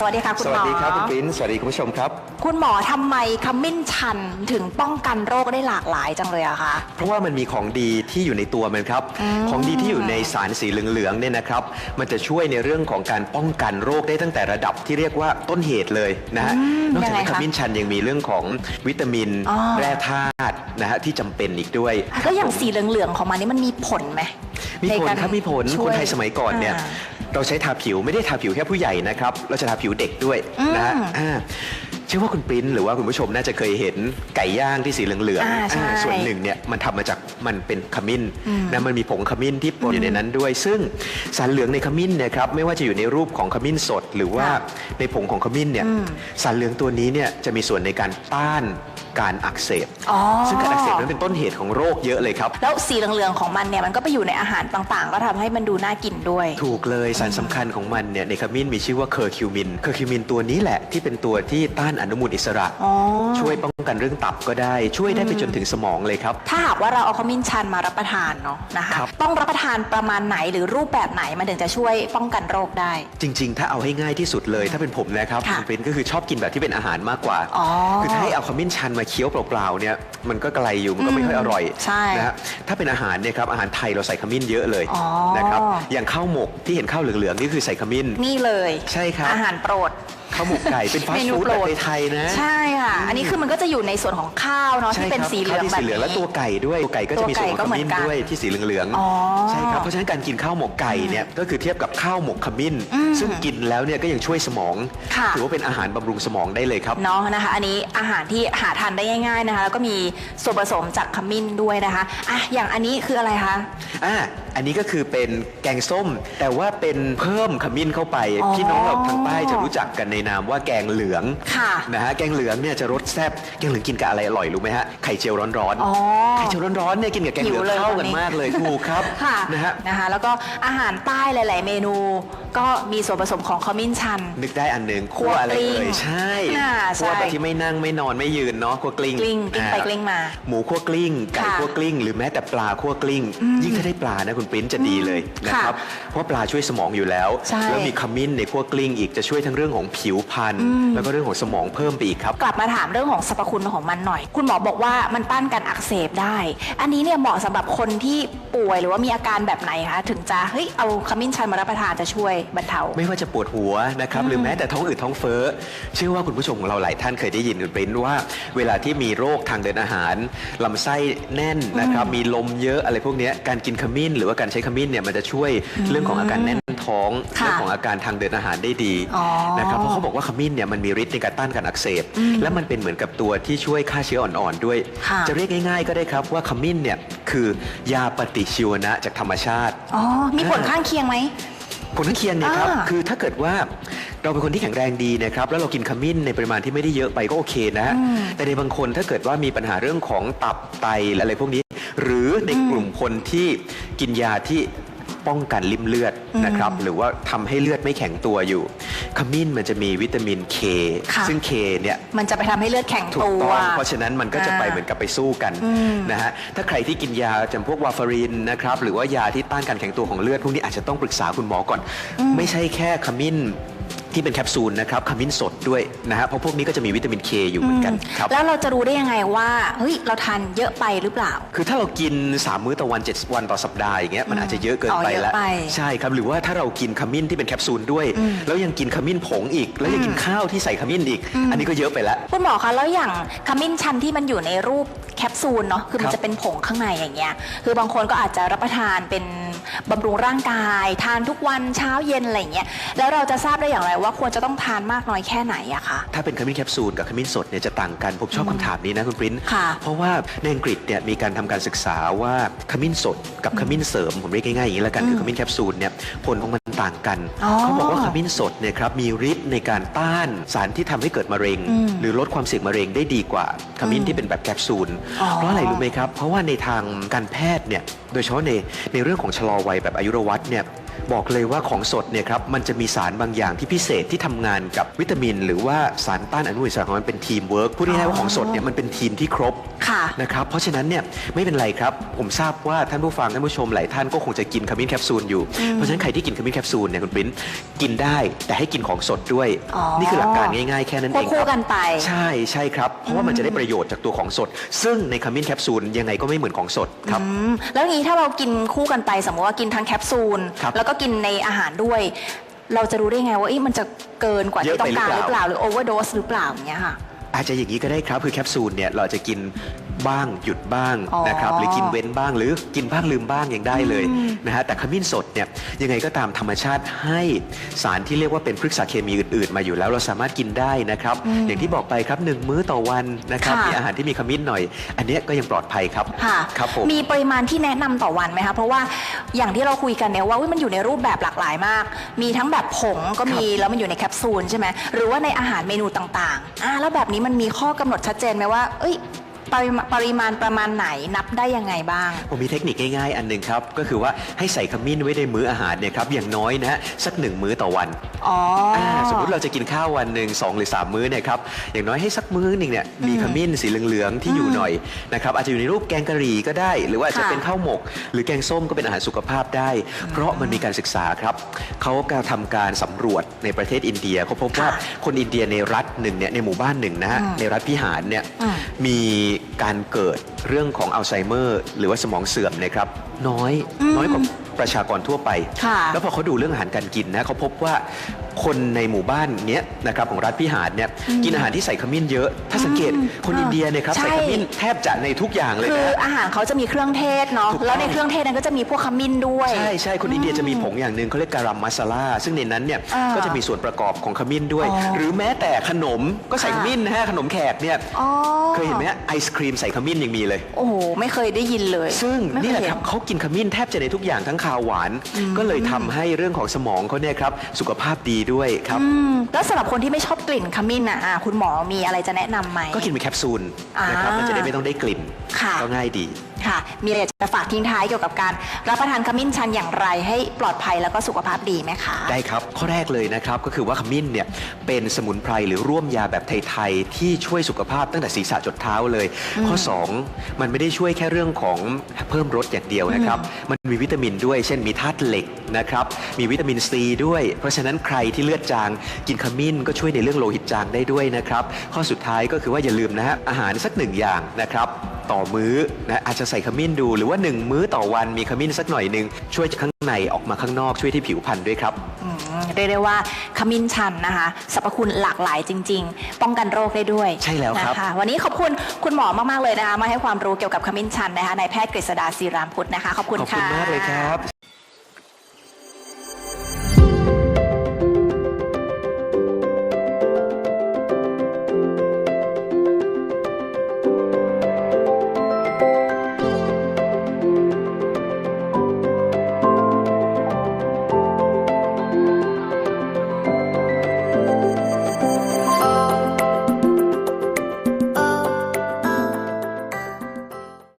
สวัสดีค่ะ คุณสหมวัอสดีครับคุณปริ้นสวัสดีคุณผู้ชมครับ คุณหมอทำไมขมิ้นชันถึงป้องกันโรคได้หลากหลายจังเลยอะคะ เพราะว่ามันมีของดีที่อยู่ในตัวมันครับอืมของดีที่อยู่ในสารสีเหลืองๆเนี่ยนะครับ มันจะช่วยในเรื่องของการป้องกันโรคได้ตั้งแต่ระดับที่เรียกว่าต้นเหตุเลยนะฮะอืมนอกจากนั้นยังไงขคะมิ้นชันยังมีเรื่องของวิตามิน อ๋อ แร่ธาตุนะฮะที่จำเป็นอีกด้วยแล้วอย่างสีเหลืองๆของมันนี่มันมีผลไหม มีในผลการครับมีผลช่วคนไทยสมัยก่อนเนี่ยาเราใช้ทาผิวไม่ได้ทาผิวแค่ผู้ใหญ่นะครับ เราจะทาผิวเด็กด้วยอืมนะฮะอ่าเชื่อว่าคุณปริ้นหรือว่าคุณผู้ชมน่าจะเคยเห็นไก่ย่างที่สีเหลืองอ่าๆใช่อ่าส่วนหนึ่งเนี่ยมันทำมาจากมันเป็นขมิ้นอืมนะมันมีผงขมิ้นที่ปนอยู่ในนั้นด้วย ซึ่งสารเหลืองในขมิ้นเนี่ยครับไม่ว่าจะอยู่ในรูปของขมิ้นสด หรือว่าค่ะในผงของขมิ้นเนี่ยอืมสารเหลืองตัวนี้เนี่ยจะมีส่วนในการต้าน การอักเสบ อ๋อ ซึ่งการอักเสบนั้นเป็นต้นเหตุของโรคเยอะเลยครับ แล้วสีเหลืองๆของมันเนี่ยมันก็ไปอยู่ในอาหารต่างๆ ก็ทำให้มันดูน่ากินด้วย ถูกเลยสารสำคัญของมันเนี่ยในขมิ้นมีชื่อว่าเคอร์คิวมิน เคอร์คิวมินตัวนี้แหละที่เป็นตัวที่ต้านอนุมูลอิสระ อ๋อ ช่วยป้องกันเรื่องตับก็ได้ ช่วยได้ไปจนถึงสมองเลยครับ ถ้าหากว่าเราเอาขมิ้นชันมารับประทานเนาะนะคะ ครับ ต้องรับประทานประมาณไหนหรือรูปแบบไหนมันถึงจะช่วยป้องกันโรคได้ จริง ๆ ถ้าเอาให้ง่ายที่สุดเลย ถ้าเป็นผมนะครับค่ะณเป็นก็คือชอบกินแบบที่เป็นอาหารมากกว่า อ๋อ คือถ้าให้เอาขมิ้นชันมาเคี้ยวเปล่าๆเนี่ยมันก็ไกลอยู่มันก็ไม่ค่อยอร่อยใช่นะฮะถ้าเป็นอาหารเนี่ยครับอาหารไทยเราใส่ขมิ้นเยอะเลยอ๋อ นะครับอย่างข้าวหมกที่เห็นข้าวเหลืองๆนี่คือใส่ขมิ้น นี่เลยใช่ครับ อาหารโปรด ข้าวหมกไก่เป็นฟาสเมต์นูฟู้ดโปรแบบดไทยๆนะใช่ค่ะ อันนี้คือมันก็จะอยู่ในส่วนของข้าวเนาะที่เป็นใช่ครับสีเหลืองข้าวที่แบสีบเหลืองและนี้ ตัวไก่ด้วยตัวไก่ก็จะมีส่วนของตัวไก่ก็ขเหมือนมิ้นกันด้วยที่สีเหลืองอ๋อใช่ครับเพราะฉะนั้นการกินข้าวหมกไก่เนี่ยก็คือเทียบกับข้าวหมกขมิ้น อืมซึ่งกินแล้วเนี่ยก็ยังช่วยสมองค่ะ ถือว่าเป็นอาหารบำรุงสมองได้เลยครับ เนาะนะคะ อันนี้อาหารที่หาทานได้ง่าย ๆนะคะ แล้วก็มีส่วนผสมจากขมิ้นด้วยนะคะอะอย่างอันนี้คืออะไรคะ อ่า อันนี้ก็คือเป็นแกงส้ม แต่ว่าเป็นเพิ่มขมิ้นเข้าไป อ๋อพี่น้องเราทางใต้จะรู้จักกันในนามว่าแกงเหลืองค่ะนะฮะแกงเหลืองเนี่ยจะรสแซ่บแกงเหลืองกินกับอะไรอร่อยรู้ไหมฮะไข่เจียวร้อนอ๋อๆไข่เจียวร้อนๆเนี่ยกินกับแกงเหลืองหิวเลยเข้าตอนกันนี้ มากเลยถูกครับค่ะนะฮะ นะคะ แล้วก็อาหารใต้หลาย ๆ เมนู ก็มีส่วนผสมของขมิ้นชัน นึกได้อันหนึ่งคั่วอะไรคั่วกลิ้เอ่งยใช่อ่าใช่ คั่วแบบที่ไม่นั่งไม่นอนไม่ยืนเนาะคั่วกลิ้งกลิ้งกลิ้งไปอ่ากลิ้งมา หมูคั่วกลิ้งไก่ค่ะคั่วกลิ้ง หรือแม้แต่ปลาคั่วกลิ้ง ยิ่งถ้าได้ปลานะคุณปริ้นจะดีเลยนะครับ เพราะปลาช่วยสมองอยู่แล้วใช่แล้วมีขมิ้นในคั่วกลิ้งอีกจะช่วยทั้งเรื่องของผิวพรรณแล้วก็เรื่องของสมองเพิ่มไปอีกครับ กลับมาถามเรื่องของสรรพคุณของมันหน่อย คุณหมอบอกว่ามันต้านการอักเสบได้ อันนี้เนี่ยเหมาะสำหรับคนที่ป่วยหรือว่ามีอาการแบบไหนคะถึงจะเฮ้ยเอาขมิ้นชันมารับประทานจะช่วยบรรเทา ไม่ว่าจะปวดหัวนะครับหรือแม้แต่ท้องอืดท้องเฟ้อเชื่อว่าคุณผู้ชมของเราหลายท่านเคยได้ยินคุณปริ้นว่า เวลาที่มีโรคทางเดินอาหารลำไส้แน่นนะครับมีลมเยอะอะไรพวกเนี้ยการกินขมิ้นหรือว่าการใช้ขมิ้นเนี่ยมันจะช่วยเรื่องของอาการแน่นท้องค่ะเรื่องของอาการทางเดินอาหารได้ดีอ๋อนะครับเพราะเขาบอกว่าขมิ้นเนี่ยมันมีฤทธิ์ในการต้านการอักเสบ และมันเป็นเหมือนกับตัวที่ช่วยฆ่าเชื้ออ่อนๆด้วย ค่ะ จะเรียกง่าย ๆ ก็ได้ครับว่าขมิ้นเนี่ยคือยาปฏิชีวนะจากธรรมชาติ อ๋อ มีผลข้างเคียงไหม ผลข้างเคียงเนี่ยครับ อ่าคือถ้าเกิดว่าเราเป็นคนที่แข็งแรงดีนะครับ แล้วเรากินขมิ้นในปริมาณที่ไม่ได้เยอะไปก็โอเคนะแต่ในบางคนถ้าเกิดว่ามีปัญหาเรื่องของตับไตอะไรพวกนี้ หรือในกลุ่มคนที่กินยาที่ป้องกันริ่มเลือดนะครับ หรือว่าทำให้เลือดไม่แข็งตัวอยู่ ขมิ้นมันจะมีวิตามินเคค่ะซึ่งเคเนี่ยมันจะไปทำให้เลือดแข็งถูตักวต้องเพราะฉะนั้นมันก็จะไปอ่าเหมือนกับไปสู้กันนะฮะถ้าใครที่กินยาจำพวกวาฟารินนะครับหรือว่ายาที่ต้านการแข็งตัวของเลือดพวกนี้อาจจะต้องปรึกษาคุณหมอก่อน ไม่ใช่แค่ขมิ้น ที่เป็นแคปซูลนะครับขมิ้นสดด้วยนะฮะเพราะพวกนี้ก็จะมีวิตามินเคอยู่เหมือนกันครับแล้วเราจะรู้ได้ยังไงว่าเฮ้ยเราทานเยอะไปหรือเปล่า คือถ้าเรากิน 3 มื้อต่อวัน 7 วันต่อสัปดาห์อย่างเงี้ยมันอาจจะเยอะเกินไปอ๋อเยอะแล้วไปใช่ครับหรือว่าถ้าเรากินขมิ้นที่เป็นแคปซูลด้วย แล้วยังกินขมิ้นผงอีก แล้วยังกินข้าวที่ใส่ขมิ้นอีก อันนี้ก็เยอะไปแล้วคุณหมอคะแล้วอย่างขมิ้นชันที่มันอยู่ในรูปแคปซูลเนาะคือมันครับจะเป็นผงข้างในอย่างเงี้ยคือบางคนก็อาจจะรับประทานเป็น บำรุงร่างกาย ทานทุกวันเช้าเย็นอะไรอย่างเงี้ยแล้วเราจะทราบได้อย่างไรว่าควรจะต้องทานมากน้อยแค่ไหนอะคะ ถ้าเป็นขมิ้นแคปซูลกับขมิ้นสดเนี่ยจะต่างกัน ผมชอบคำถามนี้นะคุณปริ้นค่ะเพราะว่าในอังกฤษเนี่ยมีการทำการศึกษาว่าขมิ้นสดกับขมิ้นเสริมผมเรียกง่ายๆอย่างนี้แล้วกันคือขมิ้นแคปซูลเนี่ยผลของมันต่างกันอ๋อเขาบอกว่าขมิ้นสดเนี่ยครับมีฤทธิ์ในการต้านสารที่ทำให้เกิดมะเร็งหรือลดความเสี่ยงมะเร็งได้ดีกว่าขมิ้นที่เป็นแบบแคปซูลอ๋อ เพราะอะไรรู้ไหมครับเพราะว่าในทางการแพทย์เนี่ยโดยเฉพาะในในเรื่องของชะลอวัยแบบอายุรวัตเนี่ย บอกเลยว่าของสดเนี่ยครับมันจะมีสารบางอย่างที่พิเศษที่ทำงานกับวิตามิน หรือว่าสารต้านอนุมูลอิสระของมันเป็นทีมเวิร์กพูดง่ายๆว่าของสดเนี่ยมันเป็นทีมที่ครบค่ะนะครับเพราะฉะนั้นเนี่ยไม่เป็นไรครับ ผมทราบว่าท่านผู้ฟังท่านผู้ชมหลายท่านก็คงจะกินขมิ้นแคปซูลอยู่ เพราะฉะนั้นใครที่กินขมิ้นแคปซูลเนี่ยคุณปริ้นกินได้แต่ให้กินของสดด้วยอ๋อนี่คือหลักการง่ายๆแค่นั้นคเอวบงคู่ครับกันไปใช่ใช่ครับ เพราะว่ามันจะได้ประโยชน์จากตัวของสด ซึ่งในขมิ้นแคปซูลยังไงก็ไม่เหมือนของสดครับอืมแล้วอย่างนี้ถ้าเรากินคู่กันไปสมมติว่ากินทั้งแคปซูลครับแล้วก็กินในอาหารด้วย เราจะรู้ได้ไงว่าเอ๊ะมันจะเกินกว่าเยที่อะต้อไปงการหหรืรืออเปเปล่าล่าหรือโอเวอร์โดสหรือเปล่าอย่างเงี้ยค่ะ อาจจะอย่างนี้ก็ได้ครับคือแคปซูลเนี่ยเราจะกิน บ้างหยุดบ้างอ๋อนะครับหรือกินเว้นบ้างหรือกินบ้างลืมบ้างยังได้เลยนะฮะแต่ขมิ้นสดเนี่ยยังไงก็ตามธรรมชาติให้สารที่เรียกว่าเป็นพฤกษเคมีอื่นๆ มาอยู่แล้วเราสามารถกินได้นะครับ อย่างที่บอกไปครับหนึ่งมื้อต่อวันนะครับค่ะ มีอาหารที่มีขมิ้นหน่อย อันเนี้ยก็ยังปลอดภัยครับค่ะครับผมมีปริมาณที่แนะนำต่อวันไหมคะ เพราะว่าอย่างที่เราคุยกันเนี่ยว่าอุ๊ยมันอยู่ในรูปแบบหลากหลายมาก มีทั้งแบบผงก็มีแล้วมันอยู่ในแคปซูลใช่ไหมหรือว่าในอาหารเมนูต่างๆอ่าแล้วแบบนี้มันมีข้อกำหนดชัดเจนไหมว่า เอ้ย ปริมาปริมาณประมาณไหนนับได้ยังไงบ้าง ผมมีเทคนิคง่ายๆ อันหนึ่งครับ ก็คือว่าให้ใส่ขมิ้นไว้ในมื้ออาหารเนี่ยครับอย่างน้อยนะฮะสักหนึ่งมื้อต่อวันอ๋ออาสมมุติเราจะกินข้าววันหนึ่งสองหรือ3มื้อเนี่ยครับอย่างน้อยให้สักมื้อหนึ่งเนี่ยมีขมิ้นสีเหลืองๆที่อยู่หน่อยนะครับอาจจะอยู่ในรูปแกงกะหรี่ก็ได้ หรือว่าอาจจะค่ะ เป็นข้าวหมก หรือแกงส้มก็เป็นอาหารสุขภาพได้ เพราะมันมีการศึกษาครับเขาก็ทำการสำรวจในประเทศอินเดียเขาพบว่าค่ะคนอินเดียในรัฐหนึ่งเนี่ยในหมู่บ้านหนึ่งนะฮะอืมในรัฐพิหารเนี่ย อืม มีการเกิดเรื่องของอัลไซเมอร์หรือว่าสมองเสื่อมเนะครับน้อยน้อยกว่าประชากรทั่วไปค่ะแล้วพอเขาดูเรื่องอาหารการกินนะเขาพบว่า คนในหมู่บ้านเนี้ยนะครับของรัฐพิหารเนี่ยกินอาหารที่ใส่ขมิ้นเยอะ ถ้าสังเกตคนอินเดียเนี่ยครับใช่ใส่ขมิ้นแทบจะในทุกอย่างเลยคือนะอาหารเขาจะมีเครื่องเทศเนาะถูกต้องแล้วในเครื่องเทศนั้นก็จะมีพวกขมิ้นด้วยใช่ใช่คนอินเดียจะมีผงอย่างหนึ่งเขาเรียกการัมมัสลาซึ่งในนั้นเนี่ยอ่าก็จะมีส่วนประกอบของขมิ้นด้วยอ๋อหรือแม้แต่ขนมก็ใส่ค่ะขมิ้นนะฮะขนมแขกเนี่ยอ๋อเคยเห็นไหมฮะไอศครีมใส่ขมิ้นยังมีเลย โอ้โหไม่เคยได้ยินเลย ซึ่งไม่เยนี่แหละเครับเขากินขมิ้นแทบจะในทุกอย่างทั้งคาวหวาน ก็เลยทำให้เรื่องของสมองเขาเนี่ยครับสุขภาพดีด้วยครับ อืมแล้วสำหรับคนที่ไม่ชอบกลิ่นขมิ้นอะอะคุณหมอมีอะไรจะแนะนำไหม ก็กินเป็นแคปซูลอ่านนะครับมันจะได้ไม่ต้องได้กลิ่นค่ะ ก็ง่ายดี ค่ะ มีอะไรจะฝากทิ้งท้ายเกี่ยวกับการรับประทานขมิ้นชันอย่างไรให้ปลอดภัยแล้วก็สุขภาพดีไหมคะ ได้ครับ ข้อแรกเลยนะครับ ก็คือว่าขมิ้นเนี่ยเป็นสมุนไพรหรือร่วมยาแบบไทยๆที่ช่วยสุขภาพตั้งแต่ศีรษะจดเท้าเลย ข้อ 2 มันไม่ได้ช่วยแค่เรื่องของเพิ่มรสอย่างเดียวนะครับ มันมีวิตามินด้วย เช่นมีธาตุเหล็กนะครับ มีวิตามินซีด้วย เพราะฉะนั้นใครที่เลือดจาง กินขมิ้นก็ช่วยในเรื่องโลหิตจางได้ด้วยนะครับ ข้อสุดท้ายก็คือว่าอย่าลืมนะฮะอาหารสักหนึ่งอย่างนะครับต่อมื้อนะอาจจะใส่ขมิ้นดูหรือว่าหนึ่งมื้อต่อวันมีขมิ้นสักหน่อยหนึ่งช่วยจากข้างในออกมาข้างนอกช่วยที่ผิวพรรณด้วยครับอืมเรียกได้ว่าขมิ้นชันนะคะสรรพคุณหลากหลายจริง ๆ ป้องกันโรคได้ด้วยใช่แล้วครับนะคะวันนี้ขอบคุณคุณหมอมาก ๆ เลยนะคะมาให้ความรู้เกี่ยวกับขมิ้นชันนะคะนายแพทย์กฤษดาศิรามพุทธนะคะขอบคุณขอบค่ะคุณมากเลยครับ